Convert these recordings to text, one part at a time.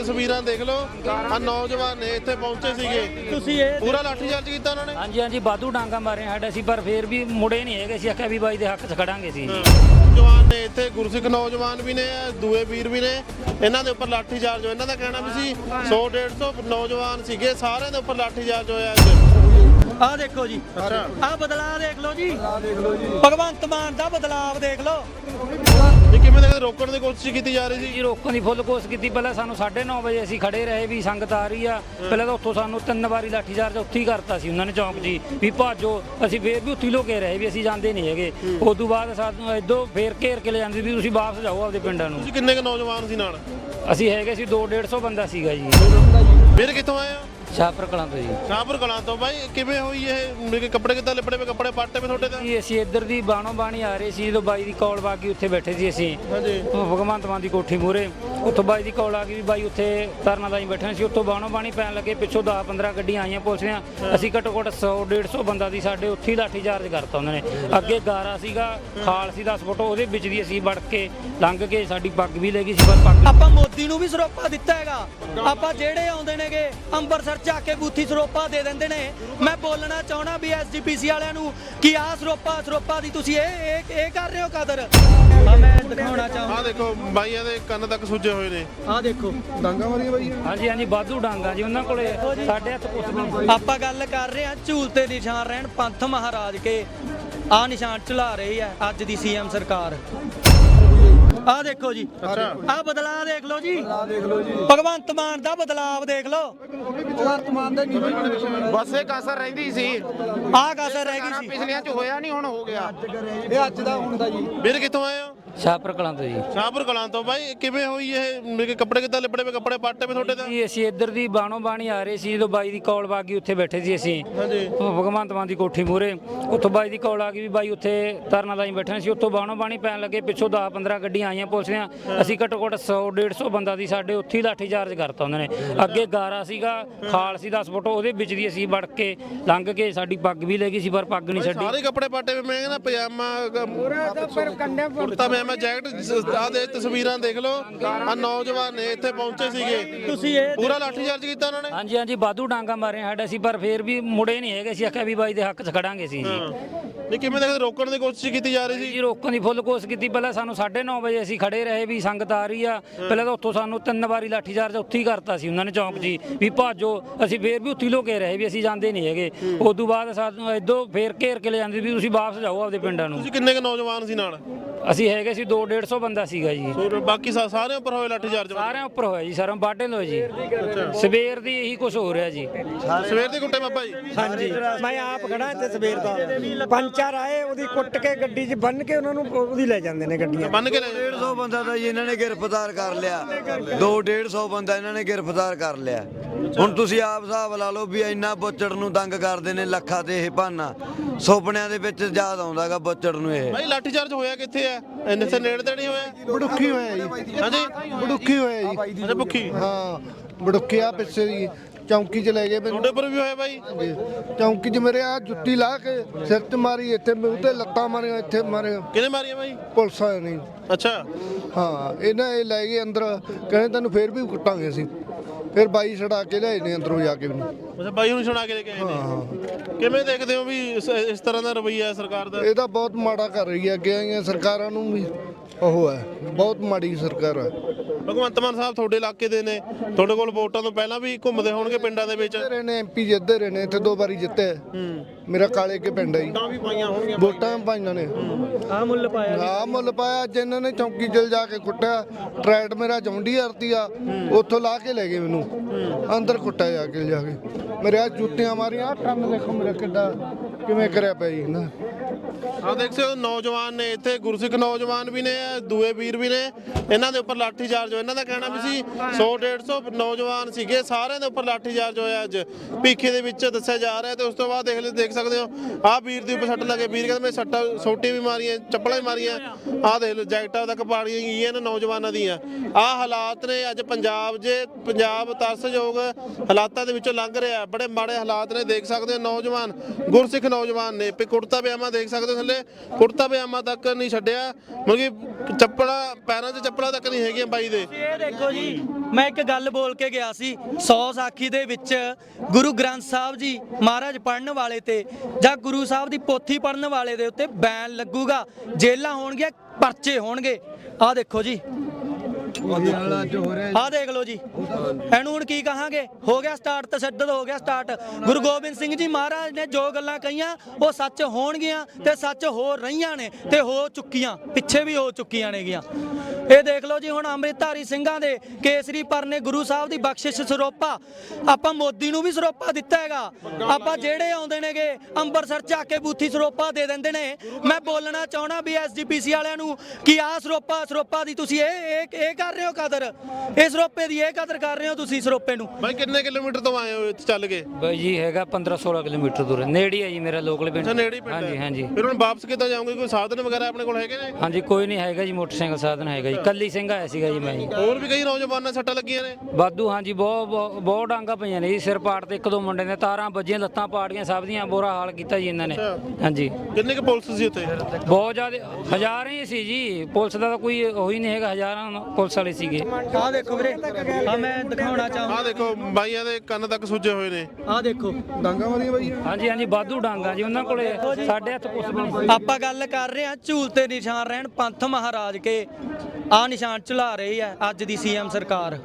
ਤਸਵੀਰਾਂ ਦੇਖ ਲਓ। ਆ ਨੌਜਵਾਨ ਨੇ ਇੱਥੇ ਪਹੁੰਚੇ ਸੀਗੇ। ਤੁਸੀਂ ਇਹ ਪੂਰਾ ਲਾਠੀਚਾਰਜ ਕੀਤਾ ਉਹਨਾਂ ਨੇ? ਹਾਂਜੀ ਹਾਂਜੀ ਬਾਦੂ ਡਾਂਗਾ ਮਾਰੇ ਸਾਡੇ ਸੀ ਪਰ ਫੇਰ ਵੀ ਮੁੜੇ ਨਹੀਂ ਹੈਗੇ। ਸੀ ਆਖਿਆ ਵੀ ਬਾਈ ਦੇ ਹੱਕ 'ਚ ਖੜਾਂਗੇ ਸੀ ਜਵਾਨ ਨੇ ਇੱਥੇ ਗੁਰਸਿੱਖ ਨੌਜਵਾਨ ਵੀ ਨੇ ਦੂਏ ਵੀਰ ਵੀ ਨੇ। ਇਹਨਾਂ ਦੇ ਉੱਪਰ ਲਾਠੀਚਾਰਜ ਹੋਇਆ। ਇਹਨਾਂ ਦਾ ਕਹਿਣਾ ਵੀ ਸੀ 100 150 ਨੌਜਵਾਨ ਸੀਗੇ। ਸਾਰਿਆਂ ਦੇ ਉੱਪਰ ਲਾਠੀਚਾਰਜ ਹੋਇਆ ਅੱਜ। ਆਹ ਦੇਖੋ ਜੀ। ਆਹ ਬਦਲਾਅ ਦੇਖ ਲਓ ਜੀ। ਭਗਵੰਤ ਮਾਨ ਦਾ ਬਦਲਾਅ ਦੇਖ ਲਓ। ਕਿਵੇਂ ਦੇ ਰੋਕਣ ਦੀ ਕੋਸ਼ਿਸ਼ ਕੀਤੀ ਜਾ ਰਹੀ ਸੀ? ਜੀ ਰੋਕਣ ਦੀ ਫੁੱਲ ਕੋਸ਼ਿਸ਼ ਕੀਤੀ। ਪਹਿਲਾਂ ਸਾਨੂੰ 9:30 ਵਜੇ ਅਸੀਂ ਖੜੇ ਰਹੇ ਵੀ ਸੰਗਤ ਆ ਰਹੀ ਆ। ਪਹਿਲਾਂ ਤਾਂ ਉੱਥੋਂ ਸਾਨੂੰ ਤਿੰਨ ਵਾਰੀ ਲਾਠੀ ਚਾਰਜ ਉੱਥੇ ਹੀ ਕਰਤਾ ਸੀ ਉਹਨਾਂ ਨੇ ਚੌਂਕ ਜੀ। ਵੀ ਭਾਜੋ ਅਸੀਂ ਫੇਰ ਵੀ ਉੱਥੇ ਹੀ ਲੁਕੇ ਰਹੇ ਵੀ ਅਸੀਂ ਜਾਂਦੇ ਨਹੀਂ ਹੈਗੇ। ਉਸ ਤੋਂ ਬਾਅਦ ਸਾਨੂੰ ਇਦੋਂ ਫੇਰ ਘੇਰ ਕੇ ਲੈ ਜਾਂਦੇ ਵੀ ਤੁਸੀਂ ਵਾਪਸ ਜਾਓ ਆਪਦੇ ਪਿੰਡਾਂ ਨੂੰ। ਤੁਸੀਂ ਕਿੰਨੇ ਕੁ ਨੌਜਵਾਨ ਸੀ ਨਾਲ? ਅਸੀਂ ਹੈਗੇ ਸੀ 2 150 ਬੰਦਾ ਸੀਗਾ ਜੀ। ਵੀਰ ਕਿੱਥੋਂ ਆਏ ਹੋ? ਸ਼ਾਹਪੁਰ ਕਲਾਂ ਤੋਂ ਜੀ। ਸ਼ਾਹਪੁਰ ਕਲਾਂ ਤੋਂ ਬਾਈ ਕਿਵੇਂ ਹੋਈ ਇਹ? ਮੇਰੇ ਕੱਪੜੇ ਕਿੱਦਾਂ ਲਿਪੜੇ ਵੇ ਕੱਪੜੇ ਪਾਟੇ ਵੇ ਤੁਹਾਡੇ ਤਾਂ? ਜੀ ਅਸੀਂ ਇੱਧਰ ਦੀ ਬਾਣੋ ਬਾਣੀ ਆ ਰਹੇ ਸੀ ਜਦੋਂ ਬਾਈ ਦੀ ਕੌਲ ਬਾਗੀ ਉੱਥੇ ਬੈਠੇ ਸੀ ਅਸੀਂ। ਹਾਂਜੀ। ਉਹ ਭਗਵੰਤ ਮਾਨ ਦੀ ਕੋਠੀ ਮੂਰੇ ਉੱਥੋਂ ਬਾਈ ਦੀ ਕੌਲ ਆ ਗਈ ਵੀ ਬਾਈ ਉੱਥੇ ਧਰਨਾ ਲਾਈ ਬੈਠੇ ਸੀ। ਉੱਥੋਂ ਬਾਣੋ ਬਾਣੀ ਪੈਣ ਲੱਗੇ ਪਿੱਛੋਂ 10 15 ਗੱਡੀਆਂ ਆਈਆਂ ਪੁਲਿਸ ਦੀਆਂ। ਅਸੀਂ ਘੱਟੋ ਘੱਟ 100 150 ਬੰਦਾ ਦੀ ਸਾਡੇ ਉੱਥੇ ਹੀ ਲਾਠੀ ਚਾਰਜ ਕਰਤਾ ਉਹਨਾਂ ਨੇ। ਅੱਗੇ ਗਾਰਾ ਸੀਗਾ ਖਾਲ ਸੀ 10 ਫੁੱਟ ਉਹਦੇ ਵਿੱਚ ਦੀ ਅਸੀਂ ਵੜ ਕੇ ਲੰਘ ਕੇ ਸਾਡੀ ਪੱਗ ਵੀ ਲੈ ਗਈ ਸੀ ਪਰ ਪੱਗ ਆਪਾਂ ਮੋਦੀ ਨੂੰ ਵੀ ਸਰੋਪਾ ਦਿੱਤਾ ਹੈਗਾ। ਆਪਾਂ ਜਿਹੜੇ ਆਉਂਦੇ ਨੇਗੇ ਅੰਮ੍ਰਿਤਸਰ ਆ ਕੇ ਬੂਥੀ ਸਰੋਪਾ ਦੇ ਦਿੰਦੇ ਨੇ। ਮੈਂ ਬੋਲਣਾ ਚਾਹਣਾ ਵੀ ਐਸਜੀਪੀਸੀ ਵਾਲਿਆਂ ਨੂੰ ਕਿ ਆਹ ਸਰੋਪਾ ਸਰੋਪਾ ਦੀ ਤੁਸੀਂ ਇਹ ਇਹ ਇਹ ਕਰ ਰਹੇ ਹੋ ਕਦਰ? ਆ ਮੈਂ ਦਿਖਾਉਣਾ ਚਾਹਾਂ ਆਹ ਦੇਖੋ ਬਾਈਆਂ ਦੇ ਕੰਨ ਤੱਕ ਸੁੱਜੇ ਹੋਏ ਨੇ। ਆਹ ਦੇਖੋ। ਹਾਂਜੀ ਹਾਂਜੀ ਬਾਦੂ ਡਾਂਗਾ ਜੀ ਉਹਨਾਂ ਕੋਲੇ ਸਾਡੇ ਹੱਥ ਕੁਛ ਨਹੀਂ। ਆਪਾਂ ਗੱਲ ਕਰ ਰਹੇ ਹਾਂ ਝੂਲ ਤੇ ਨਿਸ਼ਾਨ ਰਹਿਣ ਪੰਥ ਮਹਾਰਾਜ ਕੇ। ਆਹ ਨਿਸ਼ਾਨ ਚਲਾ ਰਹੀ ਹੈ ਅੱਜ ਦੀ ਸੀਐਮ ਸਰਕਾਰ। ਆਹ ਦੇਖੋ ਜੀ। ਆਹ ਬਦਲਾਅ ਦੇਖ ਲਓ ਜੀ। ਭਗਵੰਤ ਮਾਨ ਦਾ ਬਦਲਾਅ ਦੇਖ ਲਓ। ਬਸ ਇਹ ਕਸਰ ਰਹਿੰਦੀ ਸੀ। ਆਹ ਕਸਰ ਰਹਿ ਗਈ ਸੀ। ਪਿਛਲੀਆਂ ਚ ਹੋਇਆ ਨਹੀਂ ਹੁਣ ਹੋ ਗਿਆ। ਵੀਰ ਕਿੱਥੋਂ ਆਏ ਹੋ? ਸ਼ਾਹਪੁਰ ਕਲਾਂ ਤੋਂ ਜੀ। ਸ਼ਾਹਪੁਰ ਕਲਾਂ ਤੋਂ ਬਾਈ ਕਿਵੇਂ ਹੋਈ ਇਹ? ਮੇਰੇ ਕੱਪੜੇ ਕਿੱਦਾਂ ਲਿਪੜੇ ਵੇ ਕੱਪੜੇ ਪਾਟੇ ਵੇ ਤੁਹਾਡੇ ਤਾਂ? ਜੀ ਅਸੀਂ ਇੱਧਰ ਦੀ ਬਾਣੋ ਬਾਣੀ ਆ ਰਹੇ ਸੀ ਜਦੋਂ ਬਾਈ ਦੀ ਕੌਲ ਬਾਗੀ ਉੱਥੇ ਬੈਠੇ ਸੀ ਅਸੀਂ। ਹਾਂਜੀ। ਉਹ ਭਗਵੰਤ ਮਾਨ ਦੀ ਕੋਠੀ ਮੂਰੇ ਉੱਥੋਂ ਬਾਈ ਦੀ ਕੌਲ ਆ ਗਈ ਵੀ ਬਾਈ ਉੱਥੇ ਧਰਨਾ ਲਾਈ ਬੈਠੇ ਸੀ। ਉੱਥੋਂ ਬਾਣੋ ਬਾਣੀ ਪੈਣ ਲੱਗੇ ਪਿੱਛੋਂ 10 15 ਗੱਡੀਆਂ ਆਈਆਂ ਪੁਲਿਸ ਦੀਆਂ। ਅਸੀਂ ਘੱਟੋ ਘੱਟ 100 150 ਬੰਦਾ ਦੀ ਸਾਡੇ ਉੱਥੇ ਹੀ ਲਾਠੀ ਚਾਰਜ ਕਰਤਾ ਉਹਨਾਂ ਨੇ। ਅੱਗੇ ਗਾਰਾ ਸੀਗਾ ਖਾਲ ਸੀ 10 ਫੁੱਟ ਉਹਦੇ ਵਿੱਚ ਦੀ ਅਸੀਂ ਵੜ ਕੇ ਲੰਘ ਕੇ ਸਾਡੀ ਪੱਗ ਵੀ ਲੈ ਗਈ ਸੀ ਪਰ ਪੱਗ ਨਹੀਂ ਛੱਡੀ। ਸਾਰੇ ਕੱਪੜੇ ਪਾਟੇ ਵੇ ਮੈਂ ਕਹਿੰਦਾ ਪਜਾਮਾ ਕੁੜਤਾ ਪਜਾਮਾ ਜੈਕਟ ਆ ਦੇ ਤਸਵੀਰਾਂ ਦੇਖ ਲਓ। ਆ ਨੌਜਵਾਨ ਨੇ ਇੱਥੇ ਪਹੁੰਚੇ ਸੀਗੇ। ਤੁਸੀਂ ਇਹ ਪੂਰਾ ਲਾਠੀਚਾਰਜ ਕੀਤਾ ਉਹਨਾਂ ਨੇ। ਹਾਂਜੀ ਹਾਂਜੀ ਬਾਦੂ ਡਾਂਗਾ ਮਾਰੇ ਸਾਡੇ ਸੀ ਪਰ ਫੇਰ ਵੀ ਮੁੜੇ ਨਹੀਂ ਹੈਗੇ। ਸੀ ਆਖਿਆ ਵੀ ਬਾਈ ਦੇ ਹੱਕ 'ਚ ਖੜਾਂਗੇ ਸੀ ਜੀ ਨਹੀਂ ਕਿਵੇਂ ਦੇ ਰੋਕਣ ਦੀ ਕੋਸ਼ਿਸ਼ ਕੀਤੀ ਜਾ ਰਹੀ ਸੀ? ਜੀ ਰੋਕਣ ਦੀ ਫੁੱਲ ਕੋਸ਼ਿਸ਼ ਕੀਤੀ। ਪਹਿਲਾਂ ਸਾਨੂੰ 9:30 ਵਜੇ ਅਸੀਂ ਖੜੇ ਰਹੇ ਵੀ ਸੰਗਤ ਆ ਰਹੀ ਆ। ਪਹਿਲਾਂ ਤਾਂ ਉੱਥੋਂ ਸਾਨੂੰ ਤਿੰਨ ਵਾਰੀ ਲਾਠੀ ਚਾਰਜ ਉੱਥੇ ਹੀ ਕਰਤਾ ਸੀ ਉਹਨਾਂ ਨੇ ਚੌਂਕ ਜੀ। ਵੀ ਭਾਜੋ ਅਸੀਂ ਫੇਰ ਵੀ ਉੱਥੇ ਲੁਕੇ ਰਹੇ ਵੀ ਅਸੀਂ ਜਾਂਦੇ ਨਹੀਂ ਹੈਗੇ। ਉਸ ਤੋਂ ਬਾਅਦ ਸਾਨੂੰ ਇਦੋਂ ਫੇਰ ਘੇਰ ਕੇ ਲੈ ਜਾਂਦੇ ਵੀ ਤੁਸੀਂ ਵਾਪਸ ਜਾਓ ਆਪਦੇ ਪਿੰਡਾਂ ਨੂੰ। ਤੁਸੀਂ ਕਿੰਨੇ ਕੁ ਨੌਜਵਾਨ ਸੀ ਨਾਲ? ਅਸੀਂ ਹੈਗੇ ਸੀ 2 150 ਬੰਦਾ ਸੀਗਾ ਜੀ। ਹੋਰ ਬਾਕੀ ਸਾ- ਸਾਰੇ ਉੱਪਰ ਹੋਏ ਲਾਠੀਚਾਰਜ ਸਾਰਿਆਂ ਉੱਪਰ ਹੋਇਆ ਜੀ ਸਾਰਿਆਂ ਬਾਡੇ ਲੋ ਜੀ। ਸਵੇਰ ਦੀ ਇਹੀ ਕੁਝ ਹੋ ਰਿਹਾ ਜੀ। ਸਵੇਰ ਦੇ ਕੁੱਟੇ ਬਾਬਾ ਜੀ? ਹਾਂਜੀ। ਮੈਂ ਆਪ ਖੜਾ ਇੱਥੇ ਸਵੇਰ ਦਾ। ਪੰਚਰ ਆਏ ਉਹਦੀ ਕੁੱਟ ਕੇ ਗੱਡੀ 'ਚ ਬੰਨ ਕੇ ਉਹਨਾਂ ਨੂੰ ਉਹਦੀ ਲੈ ਜਾਂਦੇ ਨੇ ਗੱਡੀਆਂ। ਬੰਨ ਕੇ ਲੈ 150 ਬੰਦਾ ਤਾਂ ਜੀ ਇਹਨਾਂ ਨੇ ਗ੍ਰਿਫਤਾਰ ਕਰ ਲਿਆ। 2 150 ਬੰਦਾ ਇਹਨਾਂ ਨੇ ਗ੍ਰਿਫਤਾਰ ਕਰ ਲਿਆ। ਹੁਣ ਤੁਸੀਂ ਆਪ ਹਿਸਾਬ ਲਾ ਲਓ ਵੀ ਇੰਨਾ ਬੁੱਚੜ ਨੂੰ ਤੰਗ ਕਰਦੇ ਨੇ ਲੱਖਾਂ ਤੇ ਇਹ ਭਾਨਾ ਸੁਪਨਿਆਂ ਦੇ ਵਿੱਚ ਯਾਦ ਆਉਂਦਾਗਾ ਬੁੱਚੜ ਨੂੰ ਇਹ। ਭਾਈ ਲਾਠੀਚਾਰਜ ਹੋਇਆ ਕਿੱਥੇ ਆ? ਇੰਨੇ ਸੇ ਨੇੜੇ ਤੇ ਨਹੀਂ ਹੋਇਆ? ਬੜੁੱਖੀ ਹੋਇਆ ਜੀ। ਹਾਂਜੀ? ਬੜੁੱਖੀ ਹੋਇਆ ਜੀ। ਅੱਛਾ ਭੁੱਖੀ ਹਾਂ ਬੜੁੱਖੀ ਆ ਪਿੱਛੇ ਜੀ। ਚੌਂਕੀ 'ਚ ਲੈ ਗਏ ਮੈਨੂੰ। ਤੁਹਾਡੇ ਪਰ ਵੀ ਹੋਇਆ ਬਾਈ। ਚੌਂਕੀ 'ਚ ਮੇਰੇ ਆ ਜੁੱਤੀ ਲਾ ਕੇ ਸਿਰ 'ਤੇ ਮਾਰੀ ਇੱਥੇ ਮੂੰਹ ਤੇ ਲੱਤਾਂ ਮਾਰੀਆਂ ਇੱਥੇ ਮਾਰੇ ਕਿਹਨੇ ਮਾਰੀਆਂ ਬਾਈ? ਪੁਲਿਸ ਆਏ ਨਹੀਂ ਅੱਛਾ। ਹਾਂ ਇਹਨਾਂ ਇਹ ਲੈ ਗਏ ਅੰਦਰ। ਕਹਿੰਦੇ ਤੈਨੂੰ ਫੇਰ ਵੀ ਕੁੱਟਾਂਗੇ ਅਸੀਂ। ਫਿਰ ਬਾਈ ਛੜਾ ਕੇ ਲਿਆਏ ਨੇ ਅੰਦਰੋਂ ਜਾ ਕੇ ਮੈਨੂੰ ਅੱਛਾ ਬਾਈ ਨੂੰ ਸੁਣਾ ਕੇ ਲੈ ਕੇ ਆਏ ਨੇ। ਕਿਵੇਂ ਦੇਖਦੇ ਹੋ ਵੀ ਇਸ ਇਸ ਤਰ੍ਹਾਂ ਦਾ ਰਵੱਈਆ ਹੈ ਸਰਕਾਰ ਦਾ? ਇਹ ਤਾਂ ਬਹੁਤ ਮਾੜਾ ਕਰ ਰਹੀ ਹੈ ਅੱਗੇ ਆਈਆਂ ਸਰਕਾਰਾਂ ਨੂੰ ਵੀ ਉਹ ਹੈ ਬਹੁਤ ਮਾੜੀ ਸਰਕਾਰ ਹੈ। ਭਗਵੰਤ ਮਾਨ ਸਾਹਿਬ ਤੁਹਾਡੇ ਇਲਾਕੇ ਦੇ ਨੇ। ਤੁਹਾਡੇ ਕੋਲ ਵੋਟਾਂ ਤੋਂ ਪਹਿਲਾਂ ਵੀ ਘੁੰਮਦੇ ਹੋਣਗੇ ਪਿੰਡਾਂ ਦੇ ਵਿੱਚ? ਰਹੇ ਨੇ ਐਮਪੀ ਜਿੱਤੇ ਰਹੇ ਨੇ ਇੱਥੇ ਦੋ ਵਾਰੀ ਜਿੱਤੇ ਮੇਰਾ ਕਾਲੇ ਕੇ ਪਿੰਡ ਹੈ ਜੀ। ਤਾਂ ਵੀ ਪਾਈਆਂ ਹੋਣਗੀਆਂ। ਵੋਟਾਂ ਪਾਈਆਂ ਨੇ। ਆਹ ਮੁੱਲ ਪਾਇਆ ਆ ਮੁੱਲ ਪਾਇਆ ਜਿਨ੍ਹਾਂ ਨੇ ਚੌਂਕੀ ਜਲ ਜਾ ਕੇ ਕੁੱਟਿਆ ਟਰੈਡ ਮੇਰਾ ਜੌਂਡੀ ਆਰਤੀ ਆ ਉੱਥੋਂ ਲਾ ਕੇ ਲੈ ਗਏ ਮੈਨੂੰ। ਅੰਦਰ ਕੁੱਟਿਆ ਜਾ ਕੇ ਜਾ ਕੇ। ਮੇਰੇ ਆ ਜੁੱਤੀਆਂ ਮਾਰੀਆਂ ਕੰਮ ਦੇਖੋ ਮੇਰਾ ਕਿੱਡਾ ਕਿਵੇਂ ਕਰਿਆ ਪਿਆ ਜੀ ਨਾ। ਆ ਦੇਖ ਸਕਦੇ ਹੋ, ਨੌਜਵਾਨ ਨੇ ਇੱਥੇ, ਗੁਰਸਿੱਖ ਨੌਜਵਾਨ ਵੀ ਨੇ, ਦੂਏ ਵੀਰ ਵੀ ਨੇ। ਇਹਨਾਂ ਦੇ ਉੱਪਰ ਲਾਠੀ ਚਾਰਜ ਹੋਇਆ ਇਹਨਾਂ ਦਾ ਕਹਿਣਾ ਵੀ ਸੀ 100 150 ਨੌਜਵਾਨ ਸੀਗੇ। ਸਾਰਿਆਂ ਦੇ ਉੱਪਰ ਲਾਠੀ ਚਾਰਜ ਹੋਇਆ ਅੱਜ। ਭੀਖੇ ਦੇ ਵਿੱਚ ਦੱਸਿਆ ਜਾ ਰਿਹਾ ਤੇ ਉਸ ਤੋਂ ਬਾਅਦ ਦੇਖ ਲੈ, ਦੇਖ ਸਕਦੇ ਹੋ, ਆਹ ਵੀਰ ਦੇ ਉੱਪਰ ਸੱਟ ਲੱਗੇ ਵੀਰ ਕਹਿੰਦੇ, ਮੈਂ ਸੱਟਾਂ, ਸੋਟੀ ਵੀ ਮਾਰੀਆਂ, ਚੱਪਲਾਂ ਵੀ ਮਾਰੀਆਂ। ਆਹ ਦੇਖ ਲਓ, ਜੈਕਟਾਂ ਤੱਕ ਪਾੜੀਆਂ ਗਈਆਂ ਇਹਨਾਂ ਨੌਜਵਾਨਾਂ ਦੀਆਂ। ਆਹ ਹਾਲਾਤ ਨੇ ਅੱਜ ਪੰਜਾਬ ਜੇ, ਪੰਜਾਬ ਤਰਸਯੋਗ ਹਾਲਾਤਾਂ ਦੇ ਵਿੱਚੋਂ ਲੰਘ ਰਿਹਾ ਬੜੇ ਮਾੜੇ ਹਾਲਾਤ ਨੇ, ਦੇਖ ਸਕਦੇ ਹੋ, ਨੌਜਵਾਨ, ਗੁਰਸਿੱਖ ਨੌਜਵਾਨ ਨੇ। ਪੇ ਕੁੜਤਾ ਪਜਾਮਾ ਦੇਖ ਸਕਦੇ ਦੇ ਥੱਲੇ ਕੁੜਤਾ ਪਜਾਮਾ ਤੱਕ ਨਹੀਂ ਛੱਡਿਆ, ਮਤਲਬ ਕਿ ਚੱਪਲਾਂ, ਪੈਰਾਂ 'ਚ ਚੱਪਲਾਂ ਤੱਕ ਨਹੀਂ ਹੈਗੀਆਂ ਬਾਈ ਦੇ। ਇਹ ਦੇਖੋ ਜੀ, ਮੈਂ ਇੱਕ ਗੱਲ ਬੋਲ ਕੇ ਗਿਆ ਸੀ 100 ਸਾਖੀ ਦੇ ਵਿੱਚ ਗੁਰੂ ਗ੍ਰੰਥ ਸਾਹਿਬ ਜੀ ਮਹਾਰਾਜ ਪੜਨ ਵਾਲੇ ਤੇ ਜਾਂ ਗੁਰੂ ਸਾਹਿਬ ਦੀ ਪੋਥੀ ਪੜਨ ਵਾਲੇ ਦੇ ਉੱਤੇ ਬੈਨ ਲੱਗੂਗਾ ਜੇਲਾਂ ਹੋਣਗੀਆਂ, ਪਰਚੇ ਹੋਣਗੇ। ਆਹ ਦੇਖੋ ਜੀ ਆਹ ਦੇਖ ਲਓ ਜੀ। ਇਹਨੂੰ ਹੁਣ ਕੀ ਕਹਾਂਗੇ? ਹੋ ਗਿਆ ਸਟਾਰਟ ਤਸ਼ੱਦਦ ਹੋ ਗਿਆ ਸਟਾਰਟ ਗੁਰੂ ਗੋਬਿੰਦ ਸਿੰਘ ਜੀ ਮਹਾਰਾਜ ਨੇ ਜੋ ਗੱਲਾਂ ਕਹੀਆਂ, ਉਹ ਸੱਚ ਹੋਣਗੀਆਂ ਤੇ ਸੱਚ ਹੋ ਰਹੀਆਂ ਨੇ ਤੇ ਹੋ ਚੁੱਕੀਆਂ। ਪਿੱਛੇ ਵੀ ਹੋ ਚੁੱਕੀਆਂ ਨੇਗੀਆਂ। ਇਹ ਦੇਖ ਲਓ ਜੀ ਹੁਣ ਅੰਮ੍ਰਿਤਧਾਰੀ ਸਿੰਘਾਂ ਦੇ ਕੇਸਰੀ ਪਰ ਨੇ ਗੁਰੂ ਸਾਹਿਬ ਦੀ ਬਖਸ਼ਿਸ਼ ਸਰੋਪਾ। ਆਪਾਂ ਮੋਦੀ ਨੂੰ ਵੀ ਸਰੋਪਾ ਦਿੱਤਾ ਹੈਗਾ। ਆਪਾਂ ਜਿਹੜੇ ਆਉਂਦੇ ਨੇਗੇ ਅੰਮ੍ਰਿਤਸਰ ਚੱਕ ਕੇ ਬੂਥੀ ਸਰੋਪਾ ਦੇ ਦਿੰਦੇ ਨੇ। ਮੈਂ ਬੋਲਣਾ ਚਾਹਣਾ ਵੀ ਐਸਜੀਪੀਸੀ ਵਾਲਿਆਂ ਨੂੰ ਕਿ ਆਹ ਸਰੋਪਾ ਸਰੋਪਾ ਦੀ ਤੁਸੀਂ ਇਹ ਇਹ ਇਹ ਕਰ ਰਹੇ ਹੋ ਕਦਰ? ਇਹ ਸਰੋਪੇ ਦੀ ਇਹ ਕਦਰ ਕਰ ਰਹੇ ਹੋ ਤੁਸੀਂ ਸਰੋਪੇ ਨੂੰ? ਬਾਈ ਕਿੰਨੇ ਕਿਲੋਮੀਟਰ ਤੋਂ ਆਏ ਹੋ ਇੱਥੇ ਚੱਲ ਕੇ? ਬਾਈ ਜੀ ਹੈਗਾ 15 16 ਕਿਲੋਮੀਟਰ ਦੂਰ। ਨੇੜੇ ਹੀ ਜੀ ਮੇਰਾ ਲੋਕਲ ਪਿੰਡ। ਅੱਛਾ ਨੇੜੇ ਹੀ ਪਿੰਡ ਹਾਂਜੀ। ਹਾਂਜੀ। ਫਿਰ ਹੁਣ ਵਾਪਸ ਕਿੱਦਾਂ ਜਾਓਗੇ? ਕੋਈ ਸਾਧਨ ਵਗੈਰਾ ਆਪਣੇ ਕੋਲ ਹੈਗੇ ਨੇ? ਹਾਂਜੀ ਕੋਈ ਨਹੀਂ ਹੈਗਾ ਜੀ ਮੋਟਰਸਾਈਕਲ ਸਾਧਨ ਹੈਗਾ ਜੀ। ਕੱਲੀ ਸਿੰਘ ਆਇਆ ਸੀਗਾ ਜੀ ਮੈਂ ਜੀ। ਹੋਰ ਵੀ ਕਈ ਨੌਜਵਾਨਾਂ ਸੱਟਾਂ ਲੱਗੀਆਂ ਨੇ? ਵਾਧੂ ਹਾਂਜੀ ਬਹੁਤ ਬਹੁਤ- ਬਹੁਤ ਡਾਂਗਾ ਪਈਆਂ ਨੇ ਜੀ ਸਿਰ ਪਾੜ ਤੇ ਇੱਕ ਦੋ ਮੁੰਡੇ ਨੇ ਤਾਰਾਂ ਵੱਜੀਆਂ ਲੱਤਾਂ ਪਾੜੀਆਂ ਸਭ ਦੀਆਂ ਬੁਰਾ ਹਾਲ ਕੀਤਾ ਜੀ ਇਹਨਾਂ ਨੇ। ਹਾਂਜੀ। ਕਿੰਨੇ ਕੁ ਪੁਲਿਸ ਸੀ ਉੱਥੇ? ਬਹੁਤ ਜ਼ਿਆਦਾ ਹਜ਼ਾਰਾਂ ਹੀ ਸੀ ਜੀ ਪੁਲਿਸ ਦਾ ਤਾਂ ਕੋਈ ਉਹੀ ਨਹੀਂ ਹੈਗਾ ਹਜ਼ਾਰਾਂ ਪੁਲਿਸ ਵਾਲੇ ਸੀਗੇ। ਆਹ ਦੇਖੋ ਵੀਰੇ ਆ ਮੈਂ ਦਿਖਾਉਣਾ ਆਹ ਦੇਖੋ ਬਾਈਆਂ ਦੇ ਕੰਨ ਤੱਕ ਸੁੱਜੇ ਹੋਏ ਨੇ। ਆਹ ਦੇਖੋ। ਡਾਂਗਾ ਮਾਰੀਆਂ ਬਾਈ ਹਾਂਜੀ ਹਾਂਜੀ ਵਾਧੂ ਡਾਂਗਾ ਜੀ ਉਹਨਾਂ ਕੋਲੇ ਸਾਡੇ ਹੱਥ ਕੁਛ ਵੀ ਨਹੀਂ ਆਪਾਂ ਗੱਲ ਕਰ ਰਹੇ ਹਾਂ ਝੂਲ ਤੇ ਨਿਸ਼ਾਨ ਰਹਿਣ ਪੰਥ ਮਹਾਰਾਜ ਕੇ। ਆ ਨਿਸ਼ਾਨ ਚਲਾ ਰਹੀ ਹੈ ਅੱਜ ਦੀ ਸੀਐਮ ਸਰਕਾਰ।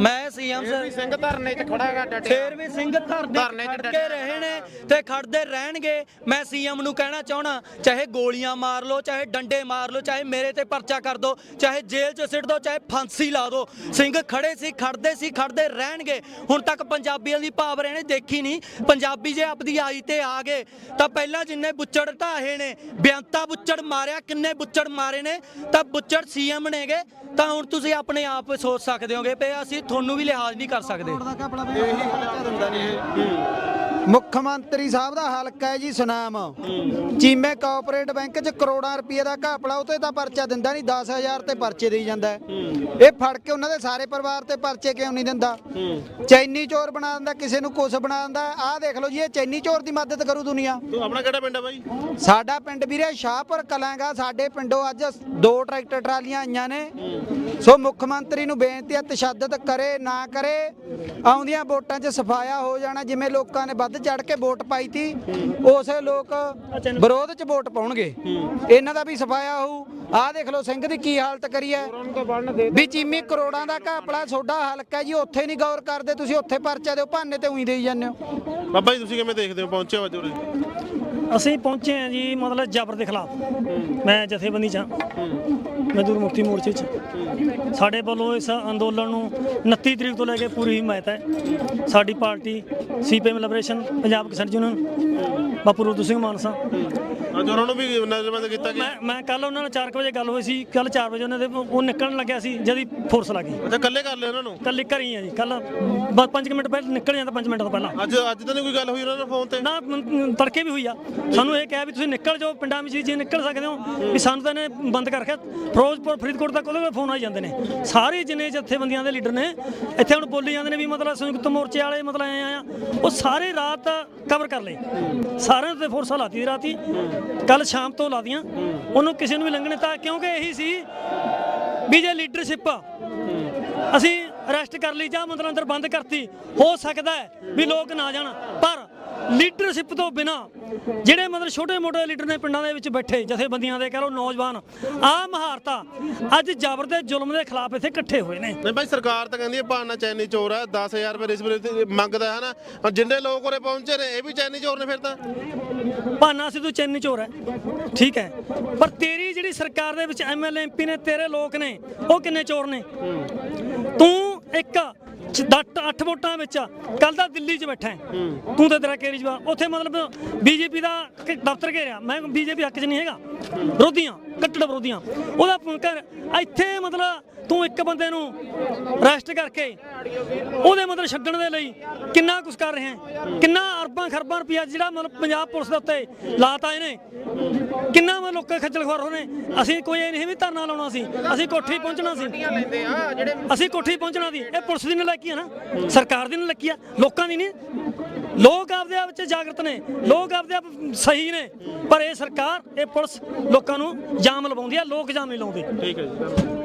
ਮੈਂ ਸੀਐਮ ਵੀ ਸਿੰਘ ਧਰਨੇ 'ਚ ਖੜਾ ਹੈਗਾ ਡਟਿਆ। ਫੇਰ ਵੀ ਸਿੰਘ ਧਰਨੇ ਧਰਨੇ 'ਚ ਡਟੇ ਰਹੇ ਨੇ ਤੇ ਖੜਦੇ ਰਹਿਣਗੇ। ਮੈਂ ਸੀਐਮ ਨੂੰ ਕਹਿਣਾ ਚਾਹਣਾ ਚਾਹੇ ਗੋਲੀਆਂ ਮਾਰ ਲਓ ਚਾਹੇ ਡੰਡੇ ਮਾਰ ਲਓ ਚਾਹੇ ਮੇਰੇ ਤੇ ਪਰਚਾ ਕਰ ਦਿਓ ਚਾਹੇ ਜੇਲ੍ਹ 'ਚ ਸਿੱਟ ਦਿਓ ਚਾਹੇ ਫਾਂਸੀ ਲਾ ਦਿਓ ਸਿੰਘ ਖੜੇ ਸੀ ਖੜਦੇ ਸੀ ਖੜਦੇ ਰਹਿਣਗੇ। ਹੁਣ ਤੱਕ ਪੰਜਾਬੀਆਂ ਦੀ ਪਾਵਰ ਇਹਨੇ ਦੇਖੀ ਨਹੀਂ। ਪੰਜਾਬੀ ਜੇ ਆਪਦੀ ਆਈ ਤੇ ਆ ਗਏ ਤਾਂ ਪਹਿਲਾਂ ਜਿੰਨੇ ਬੁੱਚੜ ਢਾਹੇ ਨੇ ਬਿਆੰਤਾ ਬੁੱਚੜ ਮਾਰਿਆ ਕਿੰਨੇ ਬੁੱਚੜ ਮਾਰੇ ਨੇ ਤਾਂ ਬੁੱਚੜ ਸੀਐਮ ਨੇਗੇ। ਤਾਂ ਹੁਣ ਤੁਸੀਂ ਆਪਣੇ ਆਪ ਸੋਚ ਸਕਦੇ ਹੋਗੇ ਵੀ ਅਸੀਂ ਤੁਹਾਨੂੰ ਵੀ ਲਿਹਾਜ਼ ਨਹੀਂ ਕਰ ਸਕਦੇ। ਮੁੱਖ ਮੰਤਰੀ ਸਾਹਿਬ ਦਾ ਹਲਕਾ ਹੈ ਜੀ ਸੁਨਾਮ। ਚੀਮੇ ਕੋਆਪਰੇਟ ਬੈਂਕ 'ਚ ਕਰੋੜਾਂ ਰੁਪਏ ਦਾ ਘਪਲਾ ਉਹ ਤੇ ਤਾਂ ਪਰਚਾ ਦਿੰਦਾ ਨਹੀਂ 10000 ਤੇ ਪਰਚੇ ਦੇਈ ਜਾਂਦਾ। ਹੈ। ਇਹ ਫੜ ਕੇ ਉਹਨਾਂ ਦੇ ਸਾਰੇ ਪਰਿਵਾਰ ਤੇ ਪਰਚੇ ਕਿਉਂ ਨਹੀਂ ਦਿੰਦਾ? ਚੈਨੀ ਚੋਰ ਬਣਾ ਦਿੰਦਾ ਕਿਸੇ ਨੂੰ ਕੁਛ ਬਣਾ ਦਿੰਦਾ। ਆਹ ਦੇਖ ਲਓ ਜੀ ਇਹ ਚੈਨੀ ਚੋਰ ਦੀ ਮਦਦ ਕਰੂ ਦੁਨੀਆ। ਤੂੰ ਆਪਣਾ ਕਿਹੜਾ ਪਿੰਡ ਹੈ ਬਾਈ? ਸਾਡਾ ਪਿੰਡ ਵੀਰੇ ਸ਼ਾਹਪੁਰ ਕਲਾਂਗਾ। ਸਾਡੇ ਪਿੰਡੋਂ ਅੱਜ ਦੋ ਟਰੈਕਟਰ ਟਰਾਲੀਆਂ ਆਈਆਂ ਨੇ। ਸੋ ਮੁੱਖ ਮੰਤਰੀ ਨੂੰ ਬੇਨਤੀ ਹੈ ਤਸ਼ੱਦਦ ਕਰੇ ਨਾ ਕਰੇ। ਆਉਂਦੀਆਂ ਵੋਟਾਂ 'ਚ ਸਫਾਇਆ ਹੋ ਜਾਣਾ ਜਿਵੇਂ ਲੋਕਾਂ ਨੇ ਵੱਧ ਚੜ ਕੇ ਵੋਟ ਪਾਈ ਤੀ ਉਸੇ ਲੋਕ ਵਿਰੋਧ 'ਚ ਵੋਟ ਪਾਉਣਗੇ। ਇਹਨਾਂ ਦਾ ਵੀ ਸਫਾਇਆ ਹੋਊ। ਆਹ ਦੇਖ ਲਓ ਸਿੰਘ ਦੀ ਕੀ ਹਾਲਤ ਕਰੀ ਹੈ ਵੀ ਚੀਮੀ ਕਰੋੜਾਂ ਦਾ ਘਾਪਲਾ ਤੁਹਾਡਾ ਹਲਕਾ ਜੀ ਉੱਥੇ ਨਹੀਂ ਗੌਰ ਕਰਦੇ ਤੁਸੀਂ ਉੱਥੇ ਪਰਚਾ ਦਿਓ ਭਾਨੇ ਤੇ ਉਹੀ ਦੇਈ ਜਾਂਦੇ ਹੋ। ਬਾਬਾ ਜੀ ਤੁਸੀਂ ਕਿਵੇਂ ਦੇਖਦੇ ਹੋ? ਪਹੁੰਚੇ ਹੋ ਅੱਜ ਉਰੇ? ਅਸੀਂ ਪਹੁੰਚੇ ਹਾਂ ਜੀ ਮਤਲਬ ਜ਼ਬਰ ਦੇ ਖਿਲਾਫ। ਮੈਂ ਜਥੇਬੰਦੀ ਚ ਹਾਂ। ਮਜ਼ਦੂਰ ਮੁਕਤੀ ਮੋਰਚੇ ਚ ਸਾਡੇ ਵੱਲੋਂ ਇਸ ਅੰਦੋਲਨ ਨੂੰ 29 ਤਰੀਕ ਤੋਂ ਲੈ ਕੇ ਪੂਰੀ ਹਿਮਾਇਤ ਹੈ। ਸਾਡੀ ਪਾਰਟੀ ਸੀਪੀਐਮ ਲਿਬਰੇਸ਼ਨ ਪੰਜਾਬ ਕਿਸਾਨ ਯੂਨੀਅਨ ਬਾਪੂ ਰੂਦ ਸਿੰਘ ਮਾਨਸਾ। ਅੱਜ ਉਹਨਾਂ ਨੂੰ ਵੀ ਨਜ਼ਰਬੰਦ ਕੀਤਾ ਗਿਆ? ਮੈਂ ਮੈਂ ਕੱਲ ਉਹਨਾਂ ਨਾਲ 4 ਵਜੇ ਗੱਲ ਹੋਈ ਸੀ। ਕੱਲ 4 ਵਜੇ ਉਹਨਾਂ ਦੇ ਉਹ ਨਿਕਲਣ ਲੱਗਿਆ ਸੀ ਜਦੀ ਫੋਰਸ ਲੱਗੀ। ਅੱਛਾ ਇਕੱਲੇ ਕਰ ਲਿਆ ਉਹਨਾਂ ਨੂੰ? ਕੱਲ ਘਰੀ ਆ ਜੀ ਕੱਲ 5 ਮਿੰਟ ਪਹਿਲਾਂ ਨਿਕਲ ਜਾਂਦਾ 5 ਮਿੰਟ ਤੋਂ ਪਹਿਲਾਂ। ਅੱਜ ਅੱਜ ਤਾਂ ਨਹੀਂ ਕੋਈ ਗੱਲ ਹੋਈ ਉਹਨਾਂ ਨਾਲ ਫੋਨ ਤੇ? ਨਾ ਮ- ਤੜਕੇ ਵੀ ਹੋਈ ਆ। ਸਾਨੂੰ ਇਹ ਕਿਹਾ ਵੀ ਤੁਸੀਂ ਨਿਕਲ ਜਾਓ ਪਿੰਡਾਂ ਵਿੱਚ ਜੇ ਨਿਕਲ ਸਕਦੇ ਹੋ ਵੀ ਸਾਨੂੰ ਤਾਂ ਇਹਨੇ ਬੰਦ ਕਰ ਰੱਖਿਆ। ਫਿਰੋਜ਼ਪੁਰ ਫਰੀਦਕੋਟ ਤੱਕ ਉਹਦੇ ਫੋਨ ਆਈ ਜਾਂਦੇ ਨੇ। ਸਾਰੇ ਜਿੰਨੇ ਜਥੇਬੰਦੀਆਂ ਦੇ ਲੀਡਰ ਨੇ ਇੱਥੇ ਹੁਣ ਬੋਲੀ ਜਾਂਦੇ ਨੇ ਵੀ ਮਤਲਬ ਸੰਯੁਕਤ ਮੋਰਚੇ ਵਾਲੇ ਮਤਲਬ ਐ ਆ। ਉਹ ਸਾਰੇ ਰਾਤ ਕਵਰ ਕਰ ਲਏ। ਸਾਰਿਆਂ ਤੇ ਫੋਰਸਾਂ ਲਾਤੀ ਰਾਤੀ। ਕੱਲ ਸ਼ਾਮ ਤੋਂ ਲਾਦੀਆਂ ਉਹਨੂੰ ਕਿਸੇ ਨੂੰ ਵੀ ਲੰਘਣੇ ਤਾਂ ਕਿਉਂਕਿ ਇਹੀ ਸੀ ਵੀ ਜੇ ਲੀਡਰਸ਼ਿਪ ਅਸੀਂ ਅਰੈਸਟ ਕਰ ਲਈ ਜਾਂ ਮੰਦਰ ਅੰਦਰ ਬੰਦ ਕਰਤੀ, ਹੋ ਸਕਦਾ ਹੈ ਵੀ ਲੋਕ ਨਾ ਜਾਣ। ਪਰ ਲੀਡਰਸ਼ਿਪ ਤੋਂ ਬਿਨਾ ਜਿਹੜੇ ਮਤਲਬ ਛੋਟੇ ਮੋਟੇ ਲੀਡਰ ਨੇ ਪਿੰਡਾਂ ਦੇ ਵਿੱਚ ਬੈਠੇ ਜਥੇਬੰਦੀਆਂ ਦੇ ਕਹ ਲਓ ਨੌਜਵਾਨ ਆ ਮਹਾਰਤਾ ਅੱਜ ਜ਼ਬਰ ਦੇ ਜ਼ੁਲਮ ਦੇ ਖਿਲਾਫ ਇੱਥੇ ਇਕੱਠੇ ਹੋਏ ਨੇ। ਨਹੀਂ ਬਾਈ ਸਰਕਾਰ ਤਾਂ ਕਹਿੰਦੀ ਹੈ ਭਾਨਾ ਚੈਨੀ ਚੋਰ ਹੈ 10000 ਰੁਪਏ ਰਿਸ਼ਵਤ ਤੇ ਮੰਗਦਾ ਹੈ ਨਾ ਜਿੰਨੇ ਲੋਕ ਉਰੇ ਪਹੁੰਚੇ ਨੇ ਇਹ ਵੀ ਚੈਨੀ ਚੋਰ ਨੇ ਫਿਰ ਤਾਂ। ਭਾਨਾ ਸਿੱਧੂ ਚੈਨੀ ਚੋਰ ਹੈ ਠੀਕ ਹੈ। ਪਰ ਤੇਰੀ ਜਿਹੜੀ ਸਰਕਾਰ ਦੇ ਵਿੱਚ ਐਮਐਲਏ ਐਮਪੀ ਨੇ ਤੇਰੇ ਲੋਕ ਨੇ ਉਹ ਕਿੰਨੇ ਚੋਰ ਨੇ? ਤੂੰ ਇੱਕ 8 ਵੋਟਾਂ ਵਿੱਚ ਕੱਲ ਦਾ ਦਿੱਲੀ 'ਚ ਬੈਠਾ ਹੈ। ਤੂੰ ਤੇ ਤੇਰਾ ਕੇਜਰੀਵਾਲ ਉੱਥੇ ਮਤਲਬ ਬੀਜੇਪੀ ਦਾ ਕ- ਦਫ਼ਤਰ ਘੇਰਿਆ। ਮੈਂ ਬੀਜੇਪੀ ਹੱਕ 'ਚ ਨਹੀਂ ਹੈਗਾ। ਵਿਰੋਧੀਆਂ ਕੱਟੜ ਵਿਰੋਧੀਆਂ। ਉਹਦਾ ਕਰ। ਇੱਥੇ ਮਤਲਬ ਤੂੰ ਇੱਕ ਬੰਦੇ ਨੂੰ ਅਰੈਸਟ ਕਰਕੇ ਉਹਦੇ ਮਤਲਬ ਛੱਡਣ ਦੇ ਲਈ ਕਿੰਨਾ ਕੁਛ ਕਰ ਰਿਹਾ ਹੈ। ਕਿੰਨਾ ਅਰਬਾਂ ਖਰਬਾਂ ਰੁਪਇਆ ਜਿਹੜਾ ਮਤਲਬ ਪੰਜਾਬ ਪੁਲਿਸ ਦੇ ਉੱਤੇ ਲਾਤਾ ਇਹਨੇ। ਕਿੰਨਾ ਮਤਲਬ ਲੋਕਾਂ ਖੱਜਲ ਖੁਆਰ ਹੋਣੇ। ਅਸੀਂ ਕੋਈ ਇਹ ਨਹੀਂ ਵੀ ਧਰਨਾ ਲਾਉਣਾ ਸੀ। ਅਸੀਂ ਕੋਠੀ ਪਹੁੰਚਣਾ ਸੀ। ਅਸੀਂ ਕੋਠੀ ਪਹੁੰਚਣਾ ਸੀ। ਇਹ ਪੁਲਿਸ ਦੀ ਨਲਾਇਕੀ ਆ ਨਾ? ਸਰਕਾਰ ਦੀ ਨਲਾਇਕੀ ਆ, ਲੋਕਾਂ ਦੀ ਨਹੀਂ ਲੋਕ ਆਪਦੇ ਆਪ ਚ ਜਾਗਰਤ ਨੇ, ਲੋਕ ਆਪਦੇ ਆਪ ਸਹੀ ਨੇ, ਪਰ ਇਹ ਸਰਕਾਰ, ਇਹ ਪੁਲਿਸ ਲੋਕਾਂ ਨੂੰ ਜਾਮ ਲਵਾਉਂਦੀ ਆ, ਲੋਕ ਜਾਮ ਨਹੀਂ ਲਾਉਂਦੇ। ਠੀਕ ਹੈ ਜੀ।